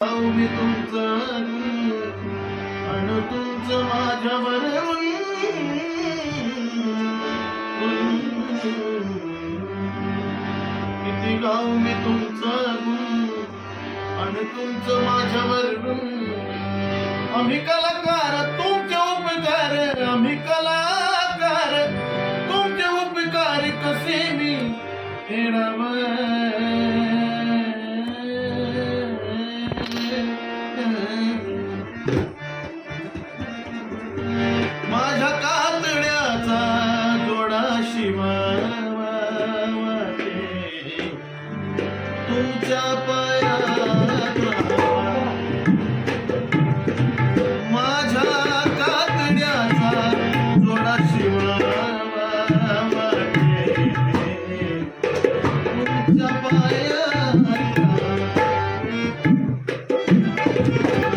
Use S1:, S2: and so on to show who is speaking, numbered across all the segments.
S1: मी तुमचं आणि तुमचं माझ्यावर किती गाव मी तुमचं आणि तुमचं माझ्यावर आम्ही कलाकार तुमचे उपकार आम्ही कलाकार तुमचे उपकार कसे मी माझ्या कातड्याचा जोडा शिवा तुमच्या पा Thank you.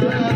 S1: Thank you.